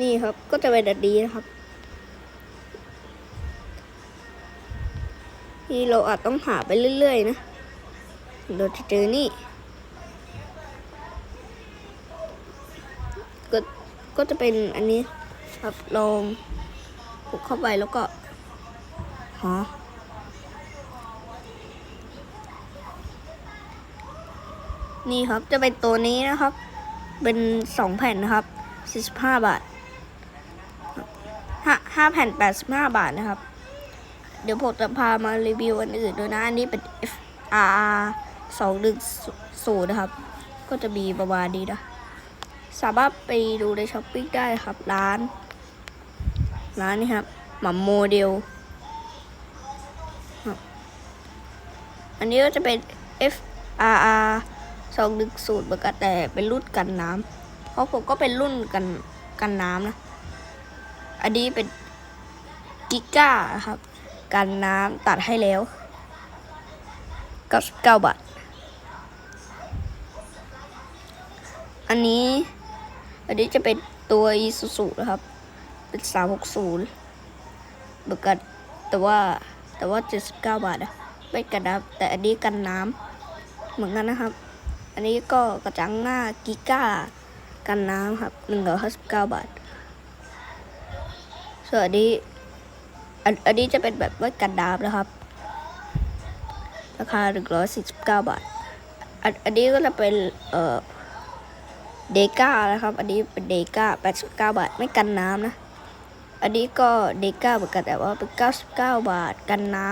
นี่ครับก็จะเป็นแบบนี้นะครับนี่เราอาจต้องหาไปเรื่อยๆนะเราจะเจอนี่ ก็ก็จะเป็นอันนี้ครับลองปุกเข้าไปแล้วก็หานี่ครับจะเป็นตัวนี้นะครับ เป็นสองแผ่นนะครับสี่สิบห้าบาท ห้าแผ่นแปดสิบห้าบาทนะครับ เดี๋ยวผมจะพามารีวิวอันอื่นด้วยนะ อันนี้เป็น FR สองหนึ่งศูนย์นะครับ ก็จะมีประมาณนี้นะ สามารถไปดูในช้อปปิ้งได้ครับ ร้าน ร้านนี้ครับหม่ำโมเดล อันนี้ก็จะเป็น FRR สองหนึ่งศูนย์เหมือนกันแต่เป็นรุ่นกันน้ำเพราะผมก็เป็นรุ่นกันกันน้ำนะ อันนี้เป็นกิก้าครับกันน้ำตัดให้แล้ว99บาท อันนี้ อันนี้จะเป็นตัว Isuzu นะครับ เป็น 360เหมือนกันแต่ว่าแต่ว่า 79 บาทนะไม่กันน้ำแต่อันนี้กันน้ำเหมือนกันนะครับ อันนี้ก็กระจังหน้ากิก้ากันน้ำครับ159บาท ส่วนอันนี้อันอันนี้จะเป็นแบบไว้กันน้ำนะครับ ราคา149บาท อันอันนี้ก็จะเป็นเอ่อเดก้านะครับ อันนี้เป็นเดก้า89บาท ไม่กันน้ำนะ อันนี้ก็เดก้าเหมือนกันแต่ว่าเป็น99บาทกันน้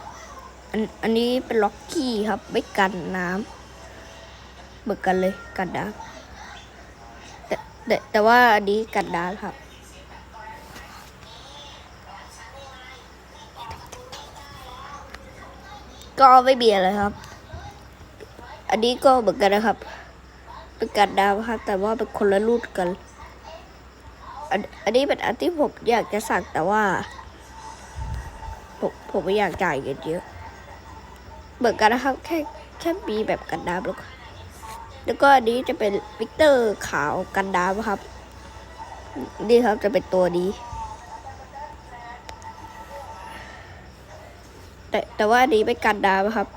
ำอันอันนี้เป็นล็อกกี้ครับ ไม่กันน้ำเหมือนกันเลยกันน้ำแต่แต่แต่ว่าอันนี้กันน้ำครับ ก็ไม่มีอะไรครับ อันนี้ก็เหมือนกันนะครับ เป็นการดาวครับ แต่ว่าเป็นคนละรุ่นกัน อันอันนี้เป็นอันที่ผมอยากจะสั่งแต่ว่า ผมผมไม่อยากจ่ายเงินเยอะ เหมือนกันนะครับ แค่แค่มีแบบกันดาวแล้วก็แล้วก็อันนี้จะเป็นวิกเตอร์ขาวกันดาวครับ นี่ครับจะเป็นตัวนี้ แต่แต่ว่าอันนี้เป็นกันดาวครับ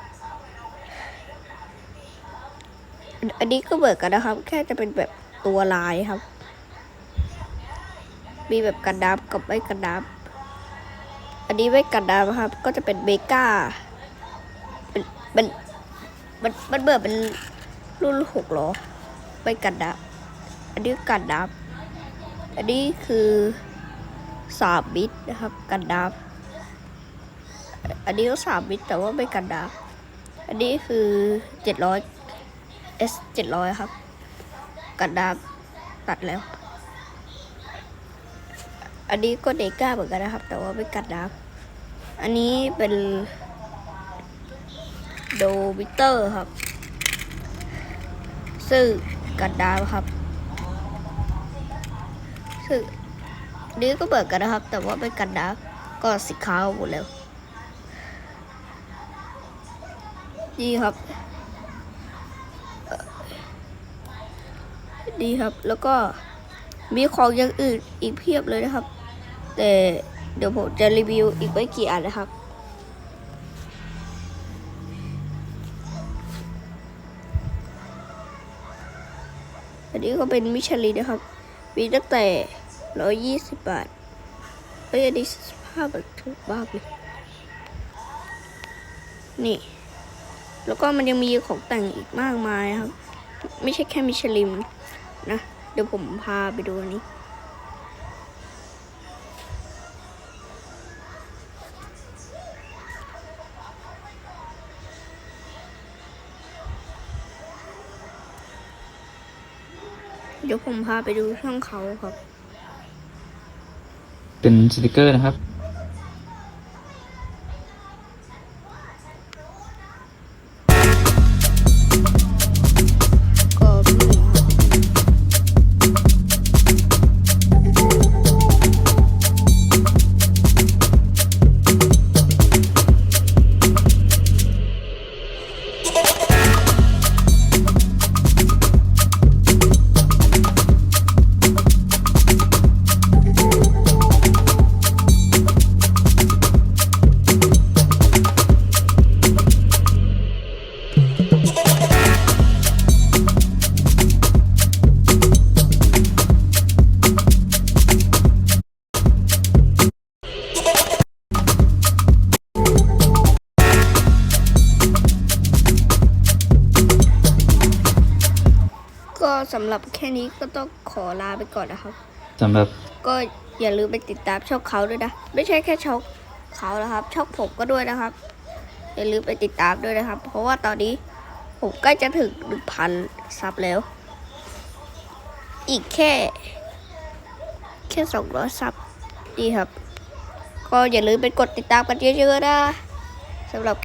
อันนี้ก็เหมือนกันนะครับ แค่จะเป็นแบบตัวลายครับ มีแบบกันดับกับไม่กันดับอันนี้ไม่กันดับครับ ก็จะเป็นเบก้าเป็นเป็นมันมันเบิดเป็นรุ่นหกล้อไม่กันดับอันนี้กันดับอันนี้คือสามบิตนะครับ กันดับ อันนี้ก็สามบิตแต่ว่าไม่กันดับอันนี้คือเจ็ดร้อย S 700ครับ กันดาบตัดแล้ว อันนี้ก็เดก้าเหมือนกันนะครับ แต่ว่าไม่กันดาบอันนี้เป็นโดวิเตอร์ครับ ซึ่งกันดาบครับซึ่งอันนี้ก็เบิกกันนะครับ แต่ว่าไม่กันดาบก็สีขาวหมดแล้ว นี่ครับ ดีครับ แล้วก็มีของอย่างอื่นอีกเพียบเลยนะครับ แต่เดี๋ยวผมจะรีวิวอีกไม่กี่อันนะครับ อันนี้ก็เป็นมิชลินนะครับ มีตั้งแต่ร้อยยี่สิบบาทเอ้ยอันนี้สิบห้าบถูกมากเลยนี่ แล้วก็มันยังมีของแต่งอีกมากมายครับ ไม่ใช่แค่มิชลินนะ เดี๋ยวผมพาไปดูนี้เดี๋ยวผมพาไปดูช่องเขาครับ เป็นสติกเกอร์นะครับำหรับแค่นี้ก็ต้องขอลาไปก่อนนะครับสำหรับก็อย่าลืมไปติดตามช่องเขาด้วยนะ ไม่ใช่แค่ช่องเขานะครับ ช่องผมก็ด้วยนะครับ อย่าลืมไปติดตามด้วยนะครับ เพราะว่าตอนนี้ผมใกล้จะถึงหนึ่งพันซับแล้ว อีกแค่ แค่สองร้อยซับดีครับ ก็อย่าลืมไปกดติดตามกันเยอะๆนะสำหรับ